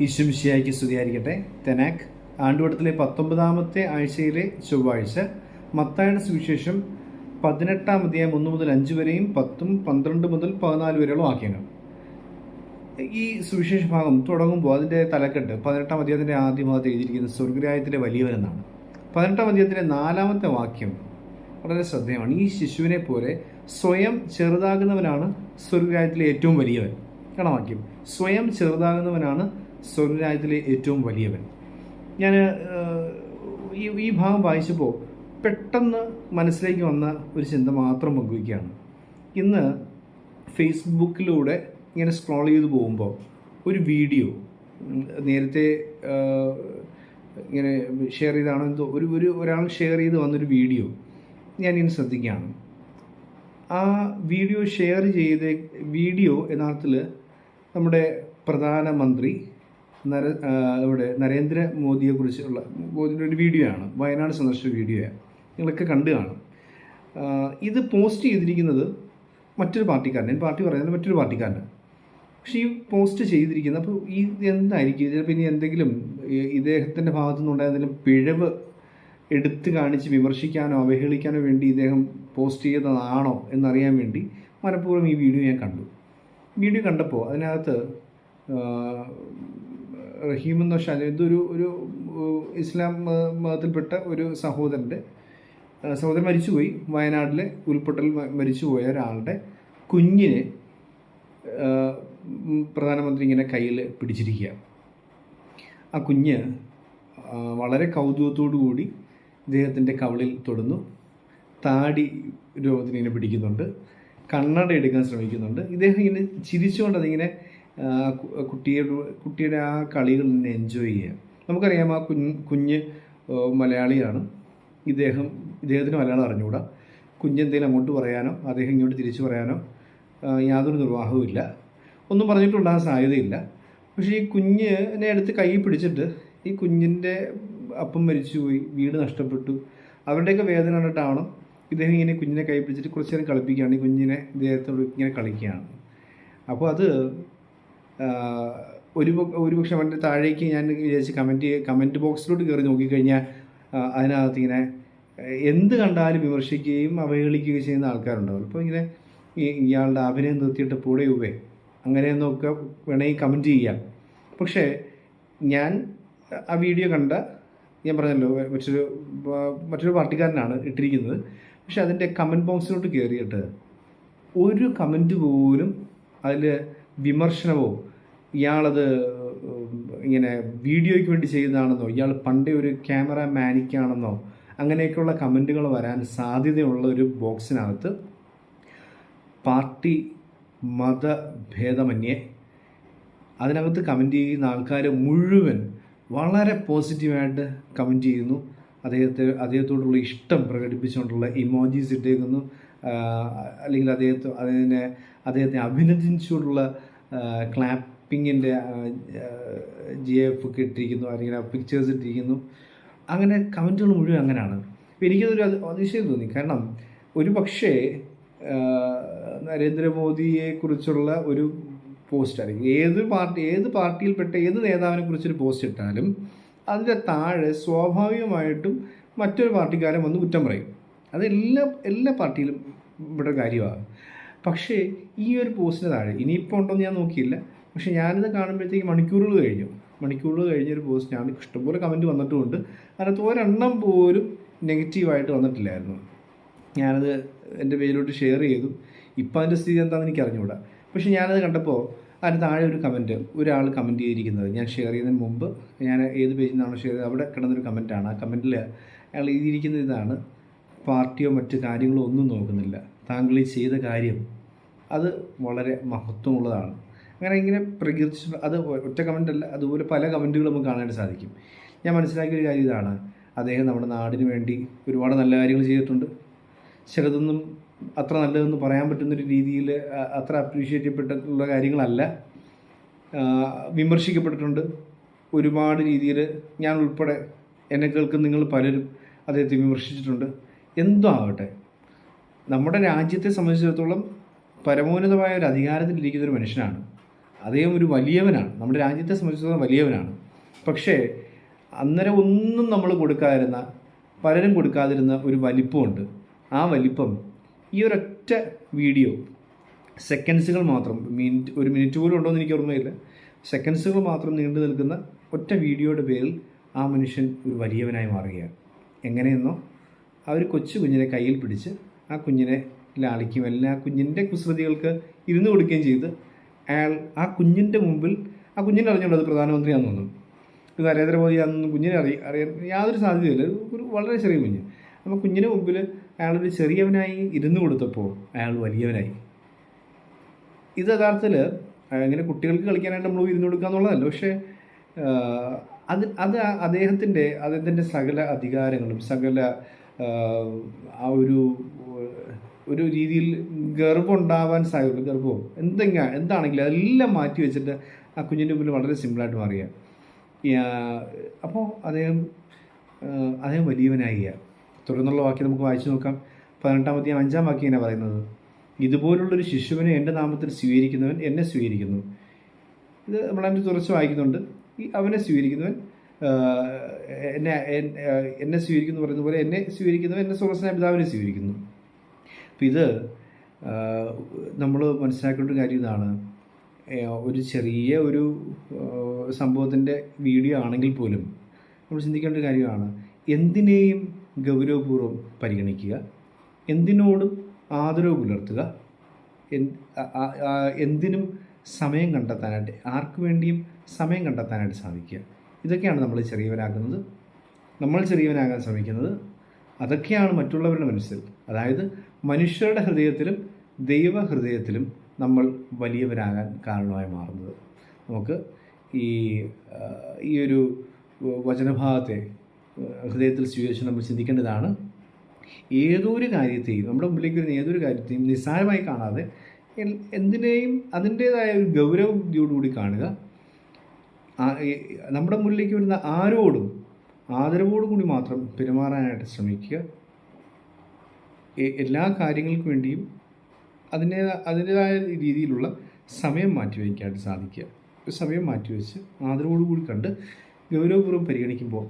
ഈശ്വമിശിയായിക്ക് സ്തുതിയായിരിക്കട്ടെ. തെനാക്ക് ആണ്ടുവട്ടത്തിലെ പത്തൊമ്പതാമത്തെ ആഴ്ചയിലെ ചൊവ്വാഴ്ച മത്തായുടെ സുവിശേഷം പതിനെട്ടാം അധ്യായം ഒന്ന് മുതൽ അഞ്ച് വരെയും പത്തും പന്ത്രണ്ട് മുതൽ പതിനാല് വരെയുള്ള വാക്യങ്ങൾ. ഈ സുവിശേഷ ഭാഗം തുടങ്ങുമ്പോൾ അതിന്റെ തലക്കെട്ട് പതിനെട്ടാം അധ്യായത്തിന്റെ ആദ്യ ഭാഗത്ത് എഴുതിയിരിക്കുന്നത് സ്വർഗരായത്തിലെ വലിയവരെന്നാണ് പതിനെട്ടാം അധ്യായത്തിലെ നാലാമത്തെ വാക്യം വളരെ ശ്രദ്ധേയമാണ്. ഈ ശിശുവിനെ പോലെ സ്വയം ചെറുതാകുന്നവനാണ് സ്വർഗരായത്തിലെ ഏറ്റവും വലിയവൻ. കാണാം വാക്യം. സ്വയം ചെറുതാകുന്നവനാണ് സ്വർഗരാജ്യത്തിലെ ഏറ്റവും വലിയവൻ. ഞാൻ ഈ ഈ ഭാഗം വായിച്ചപ്പോൾ പെട്ടെന്ന് മനസ്സിലേക്ക് വന്ന ഒരു ചിന്ത മാത്രം പങ്കുവയ്ക്കുകയാണ്. ഇന്ന് ഫേസ്ബുക്കിലൂടെ ഇങ്ങനെ സ്ക്രോൾ ചെയ്ത് പോകുമ്പോൾ ഒരു വീഡിയോ നേരത്തെ ഇങ്ങനെ ഷെയർ ചെയ്താണോ എന്തോ ഒരു ഒരു ഒരാൾ ഷെയർ ചെയ്ത് വന്നൊരു വീഡിയോ ഞാൻ ഇനി ശ്രദ്ധിക്കുകയാണ്. ആ വീഡിയോ ഷെയർ ചെയ്ത വീഡിയോ യഥാർത്ഥത്തിൽ നമ്മുടെ പ്രധാനമന്ത്രി നര ഇവിടെ നരേന്ദ്ര മോദിയെ കുറിച്ചുള്ള മോദിയുടെ ഒരു വീഡിയോ ആണ് വയനാട് സന്ദർശിച്ച വീഡിയോയാണ് നിങ്ങളൊക്കെ കണ്ടു കാണും. ഇത് പോസ്റ്റ് ചെയ്തിരിക്കുന്നത് മറ്റൊരു പാർട്ടിക്കാരൻ പാർട്ടി പറയുന്നത് മറ്റൊരു പാർട്ടിക്കാരന്റെ പക്ഷേ ഈ പോസ്റ്റ് ചെയ്തിരിക്കുന്നത് അപ്പോൾ ഈ എന്തായിരിക്കും? ചിലപ്പോൾ ഇനി എന്തെങ്കിലും ഇദ്ദേഹത്തിന്റെ ഭാഗത്തു നിന്നുണ്ടായ എന്തെങ്കിലും പിഴവ് എടുത്തു കാണിച്ച് വിമർശിക്കാനോ അവഹേളിക്കാനോ വേണ്ടി ഇദ്ദേഹം പോസ്റ്റ് ചെയ്തതാണോ എന്നറിയാൻ വേണ്ടി മനഃപൂർവം ഈ വീഡിയോ ഞാൻ കണ്ടു. വീഡിയോ കണ്ടപ്പോൾ അതിനകത്ത് റഹീം എന്ന ഷാജ ഇതൊരു ഒരു ഇസ്ലാം മതത്തിൽപ്പെട്ട ഒരു സഹോദരന്റെ സഹോദരൻ മരിച്ചുപോയി. വയനാട്ടിലെ ഉരുൾപൊട്ടൽ മ- മരിച്ചുപോയ ഒരാളുടെ കുഞ്ഞിനെ പ്രധാനമന്ത്രി ഇങ്ങനെ കയ്യിൽ പിടിച്ചിരിക്കുക. ആ കുഞ്ഞ് വളരെ കൂടി ഇദ്ദേഹത്തിന്റെ കവളിൽ തൊടുന്നു. താടി രോഗത്തിന് പിടിക്കുന്നുണ്ട്. കണ്ണട എടുക്കാൻ ശ്രമിക്കുന്നുണ്ട്. ഇദ്ദേഹം ഇങ്ങനെ ചിരിച്ചുകൊണ്ട് അതിങ്ങനെ കുട്ടിയുടെ കുട്ടിയുടെ ആ കളികൾ തന്നെ എൻജോയ് ചെയ്യാം നമുക്കറിയാം ആ കുഞ്ഞ് കുഞ്ഞ് മലയാളിയാണ്. ഇദ്ദേഹം ഇദ്ദേഹത്തിന് മലയാളം അറിഞ്ഞുകൂടാ. കുഞ്ഞെന്തെങ്കിലും അങ്ങോട്ട് പറയാനോ അദ്ദേഹം ഇങ്ങോട്ട് തിരിച്ചു പറയാനോ യാതൊരു നിർവാഹവുമില്ല ഒന്നും പറഞ്ഞിട്ടുണ്ടാകാൻ സാധ്യതയില്ല. പക്ഷേ ഈ കുഞ്ഞിനെ എടുത്ത് കൈ പിടിച്ചിട്ട് ഈ കുഞ്ഞിന്റെ അപ്പം മരിച്ചുപോയി വീട് നഷ്ടപ്പെട്ടു അവരുടെയൊക്കെ വേദന കണ്ടിട്ടാവണം ഇദ്ദേഹം ഇങ്ങനെ കുഞ്ഞിനെ കൈ പിടിച്ചിട്ട് കുറച്ച് നേരം കളിപ്പിക്കുകയാണ്. ഈ കുഞ്ഞിനെ ഇദ്ദേഹത്തോട് ഇങ്ങനെ കളിക്കുകയാണ്. അപ്പോൾ അത് ഒരു ഒരുപക്ഷെ ഒരു പക്ഷെ അവന്റെ താഴേക്ക് ഞാൻ വിചാരിച്ച് കമന്റ് കമന്റ് ബോക്സിലോട്ട് കയറി നോക്കിക്കഴിഞ്ഞാൽ അതിനകത്ത് ഇങ്ങനെ എന്ത് കണ്ടാലും വിമർശിക്കുകയും അവഹേളിക്കുകയും ചെയ്യുന്ന ആൾക്കാരുണ്ടാവും. അപ്പോൾ ഇങ്ങനെ ഇയാളുടെ അഭിനയം നിർത്തിയിട്ട് പൂടെ ഉവേ അങ്ങനെയെന്നൊക്കെ വേണമെങ്കിൽ കമന്റ് ചെയ്യാം. പക്ഷേ ഞാൻ ആ വീഡിയോ കണ്ട ഞാൻ പറഞ്ഞല്ലോ മറ്റൊരു മറ്റൊരു പാർട്ടിക്കാരനാണ് ഇട്ടിരിക്കുന്നത്. പക്ഷെ അതിന്റെ കമന്റ് ബോക്സിലോട്ട് കയറിയിട്ട് ഒരു കമന്റ് പോലും അതിൽ വിമർശനമോ ഇയാളത് ഇങ്ങനെ വീഡിയോയ്ക്ക് വേണ്ടി ചെയ്തതാണെന്നോ ഇയാൾ പണ്ടേ ഒരു ക്യാമറ മാനിക്കാണെന്നോ അങ്ങനെയൊക്കെയുള്ള കമന്റുകൾ വരാൻ സാധ്യതയുള്ള ഒരു ബോക്സിനകത്ത് പാർട്ടി മതഭേദമന്യേ അതിനകത്ത് കമന്റ് ചെയ്യുന്ന ആൾക്കാർ മുഴുവൻ വളരെ പോസിറ്റീവായിട്ട് കമന്റ് ചെയ്യുന്നു. അദ്ദേഹത്തെ അദ്ദേഹത്തോടുള്ള ഇഷ്ടം പ്രകടിപ്പിച്ചുകൊണ്ടുള്ള ഇമോജീസ് ഇട്ടേക്കുന്നു. അല്ലെങ്കിൽ അദ്ദേഹത്തെ അതിനെ അദ്ദേഹത്തെ അഭിനന്ദിച്ചുകൊണ്ടുള്ള ക്ലാപ്പിങ്ങിന്റെ ജി എഫ് ഒക്കെ ഇട്ടിരിക്കുന്നു അല്ലെങ്കിൽ പിക്ചേഴ്സ് ഇട്ടിരിക്കുന്നു. അങ്ങനെ കമന്റുകൾ മുഴുവൻ അങ്ങനെയാണ്. അപ്പോൾ എനിക്കതൊരു അത് അതിശയം തോന്നി. കാരണം ഒരു പക്ഷേ നരേന്ദ്രമോദിയെക്കുറിച്ചുള്ള ഒരു പോസ്റ്റ് അല്ലെങ്കിൽ ഏത് പാർട്ടി ഏത് പാർട്ടിയിൽപ്പെട്ട ഏത് നേതാവിനെ കുറിച്ചൊരു പോസ്റ്റ് ഇട്ടാലും അതിന്റെ താഴെ സ്വാഭാവികമായിട്ടും മറ്റൊരു പാർട്ടിക്കാരൻ വന്ന് കുറ്റം പറയും. അത് എല്ലാ എല്ലാ പാർട്ടിയിലും ഇവിടെ കാര്യമാണ്. പക്ഷേ ഈ ഒരു പോസ്റ്റിന് താഴെ ഇനിയിപ്പോൾ ഉണ്ടോ എന്ന് ഞാൻ നോക്കിയില്ല. പക്ഷേ ഞാനിത് കാണുമ്പോഴത്തേക്ക് മണിക്കൂറുകൾ കഴിഞ്ഞു. മണിക്കൂറുകൾ കഴിഞ്ഞൊരു പോസ്റ്റിനാണ് ഇഷ്ടംപോലെ കമന്റ് വന്നിട്ടുമുണ്ട്. അതിനകത്ത് ഒരെണ്ണം പോലും നെഗറ്റീവായിട്ട് വന്നിട്ടില്ലായിരുന്നു. ഞാനത് എന്റെ പേരിലോട്ട് ഷെയർ ചെയ്തു. ഇപ്പം അതിന്റെ സ്ഥിതി എന്താണെന്ന് എനിക്ക് അറിഞ്ഞുകൂടാ. പക്ഷേ ഞാനത് കണ്ടപ്പോൾ അതിന് താഴെ ഒരു കമന്റ് ഒരാൾ കമന്റ് ചെയ്തിരിക്കുന്നത്. ഞാൻ ഷെയർ ചെയ്യുന്നതിന് മുമ്പ് ഞാൻ ഏത് പേജിൽ നിന്നാണോ ഷെയർ ചെയ്തത് അവിടെ കിടന്നൊരു കമന്റാണ് ആ കമന്റിൽ അയാൾ എഴുതിയിരിക്കുന്ന ഇതാണ്. പാർട്ടിയോ മറ്റ് കാര്യങ്ങളോ ഒന്നും നോക്കുന്നില്ല. താങ്കൾ ഈ ചെയ്ത കാര്യം അത് വളരെ മഹത്വമുള്ളതാണ്. അങ്ങനെ ഇങ്ങനെ പ്രകീർത്തിച്ച് അത് ഒറ്റ കമന്റ് അല്ല അതുപോലെ പല കമന്റുകളും നമുക്ക് കാണാനായിട്ട് സാധിക്കും. ഞാൻ മനസ്സിലാക്കിയ ഒരു കാര്യം ഇതാണ്. അദ്ദേഹം നമ്മുടെ നാടിന് വേണ്ടി ഒരുപാട് നല്ല കാര്യങ്ങൾ ചെയ്തിട്ടുണ്ട്. ചിലതൊന്നും അത്ര നല്ലതെന്ന് പറയാൻ പറ്റുന്നൊരു രീതിയിൽ അത്ര അപ്രീഷിയേറ്റ് ചെയ്യപ്പെട്ടിട്ടുള്ള കാര്യങ്ങളല്ല. വിമർശിക്കപ്പെട്ടിട്ടുണ്ട്. ഒരുപാട് രീതിയിൽ ഞാൻ ഉൾപ്പെടെ എന്നെ കേൾക്കുന്ന നിങ്ങൾ പലരും അദ്ദേഹത്തെ വിമർശിച്ചിട്ടുണ്ട്. എന്തോ ആകട്ടെ നമ്മുടെ രാജ്യത്തെ സംബന്ധിച്ചിടത്തോളം പരമോന്നതമായ ഒരു അധികാരത്തിലിരിക്കുന്ന ഒരു മനുഷ്യനാണ്. അദ്ദേഹം ഒരു വലിയവനാണ്. നമ്മുടെ രാജ്യത്തെ സംബന്ധിച്ചിടത്തോളം വലിയവനാണ്. പക്ഷേ അന്നേരം ഒന്നും നമ്മൾ കൊടുക്കാതിരുന്ന പലരും കൊടുക്കാതിരുന്ന ഒരു വലിപ്പമുണ്ട്. ആ വലിപ്പം ഈ ഒരൊറ്റ വീഡിയോ സെക്കൻഡ്സുകൾ മാത്രം മിനിറ്റ് ഒരു മിനിറ്റ് പോലും ഉണ്ടോ എന്ന് എനിക്ക് ഓർമ്മയില്ല. സെക്കൻഡ്സുകൾ മാത്രം നീണ്ടു നിൽക്കുന്ന ഒറ്റ വീഡിയോയുടെ പേരിൽ ആ മനുഷ്യൻ ഒരു വലിയവനായി മാറുകയാണ്. എങ്ങനെയെന്നോ ഒരു കൊച്ചു കുഞ്ഞിനെ കയ്യിൽ പിടിച്ച് ആ കുഞ്ഞിനെ ലാളിക്കും. അല്ലെങ്കിൽ ആ കുഞ്ഞിന്റെ കുസൃതികൾക്ക് ഇരുന്ന് കൊടുക്കുകയും ചെയ്ത് അയാൾ ആ കുഞ്ഞിന്റെ മുമ്പിൽ ആ കുഞ്ഞിനെ അറിഞ്ഞുള്ളത് പ്രധാനമന്ത്രിയാണെന്ന് തോന്നുന്നു. ഇത് നരേന്ദ്രമോദിയാണെന്ന് കുഞ്ഞിനെ അറിയ അറിയാൻ യാതൊരു സാധ്യതയില്ല ഒരു- വളരെ ചെറിയ കുഞ്ഞ്. അപ്പോൾ കുഞ്ഞിന് മുമ്പിൽ അയാളൊരു ചെറിയവനായി ഇരുന്ന് കൊടുത്തപ്പോൾ അയാൾ വലിയവനായി. ഇത് യഥാർത്ഥത്തിൽ ഇങ്ങനെ കുട്ടികൾക്ക് കളിക്കാനായിട്ട് നമ്മൾ ഇരുന്ന് കൊടുക്കുക എന്നുള്ളതല്ല. പക്ഷേ അത് അത് അദ്ദേഹത്തിന്റെ അദ്ദേഹത്തിന്റെ സകല അധികാരങ്ങളും സകല ആ, ഒരു ഒരു രീതിയിൽ ഗർഭം ഉണ്ടാവാൻ ഗർഭവും എന്തെങ്കിലും എന്താണെങ്കിലും അതെല്ലാം മാറ്റി വെച്ചിട്ട് ആ കുഞ്ഞിന്റെ മുമ്പിൽ വളരെ സിമ്പിളായിട്ട് മാറിയ അപ്പോൾ അദ്ദേഹം അദ്ദേഹം വലിയവനായി. തുടർന്നുള്ള വാക്യം നമുക്ക് വായിച്ചു നോക്കാം. പതിനെട്ടാമത്തെ അഞ്ചാം വാക്യം ഇങ്ങനെ പറയുന്നത്. ഇതുപോലുള്ളൊരു ശിശുവിനെ എന്റെ നാമത്തിൽ സ്വീകരിക്കുന്നവൻ എന്നെ സ്വീകരിക്കുന്നു. ഇത് നമ്മളതിന്റെ തുറച്ച് വായിക്കുന്നുണ്ട്. ഈ അവനെ സ്വീകരിക്കുന്നവൻ എന്നെ എന്നെ സ്വീകരിക്കുന്നു പറയുന്ന പോലെ എന്നെ സ്വീകരിക്കുന്നവൻ എന്നെ സ്വർഗസ്നായ പിതാവിനെ സ്വീകരിക്കുന്നു. അപ്പം ഇത് നമ്മൾ മനസ്സിലാക്കേണ്ട ഒരു കാര്യം ഇതാണ്. ഒരു ചെറിയ ഒരു സംഭവത്തിന്റെ വീഡിയോ ആണെങ്കിൽ പോലും നമ്മൾ ചിന്തിക്കേണ്ട ഒരു കാര്യമാണ്. എന്തിനേയും ഗൗരവപൂർവം പരിഗണിക്കുക. എന്തിനോടും ആദരവ് പുലർത്തുക. എന്തിനും സമയം കണ്ടെത്താനായിട്ട് ആർക്കു വേണ്ടിയും സമയം കണ്ടെത്താനായിട്ട് സാധിക്കുക. ഇതൊക്കെയാണ് നമ്മൾ ചെറിയവനാക്കുന്നത്. നമ്മൾ ചെറിയവനാകാൻ ശ്രമിക്കുന്നത്. അതൊക്കെയാണ് മറ്റുള്ളവരുടെ മനസ്സിൽ. അതായത് മനുഷ്യരുടെ ഹൃദയത്തിലും ദൈവഹൃദയത്തിലും നമ്മൾ വലിയവരാകാൻ കാരണമായി മാറുന്നത്. നമുക്ക് ഈ ഈ ഒരു വചനഭാഗത്തെ ഹൃദയത്തിൽ സ്വീകരിച്ച് നമ്മൾ ചിന്തിക്കേണ്ടതാണ്. ഏതൊരു കാര്യത്തെയും നമ്മുടെ മുമ്പിലേക്ക് വരുന്ന ഏതൊരു കാര്യത്തെയും നിസ്സാരമായി കാണാതെ എന്തിനേയും അതിന്റേതായ ഒരു ഗൗരവബുദ്ധിയോടുകൂടി കാണുക. നമ്മുടെ മുന്നിലേക്ക് വരുന്ന ആരോടും ആദരവോടുകൂടി മാത്രം പെരുമാറാനായിട്ട് ശ്രമിക്കുക. എല്ലാ കാര്യങ്ങൾക്ക് വേണ്ടിയും അതിന്റെ അതിന്റേതായ രീതിയിലുള്ള സമയം മാറ്റിവെക്കാനായിട്ട് സാധിക്കുക. സമയം മാറ്റിവെച്ച് ആദരവോടുകൂടി കണ്ട് ഗൗരവപൂർവം പരിഗണിക്കുമ്പോൾ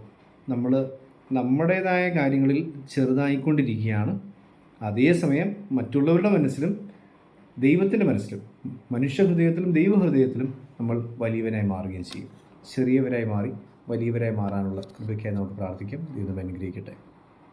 നമ്മൾ നമ്മുടേതായ കാര്യങ്ങളിൽ ചെറുതായിക്കൊണ്ടിരിക്കുകയാണ്. അതേസമയം മറ്റുള്ളവരുടെ മനസ്സിലും ദൈവത്തിന്റെ മനസ്സിലും മനുഷ്യ ഹൃദയത്തിലും ദൈവഹൃദയത്തിലും നമ്മൾ വലിയവനായി മാറുകയും ചെയ്യും. ചെറിയവരായി മാറി വലിയവരായി മാറാനുള്ള കൃപയ്ക്കായി നമുക്ക് പ്രാർത്ഥിക്കാം. ദൈവം അനുഗ്രഹിക്കട്ടെ.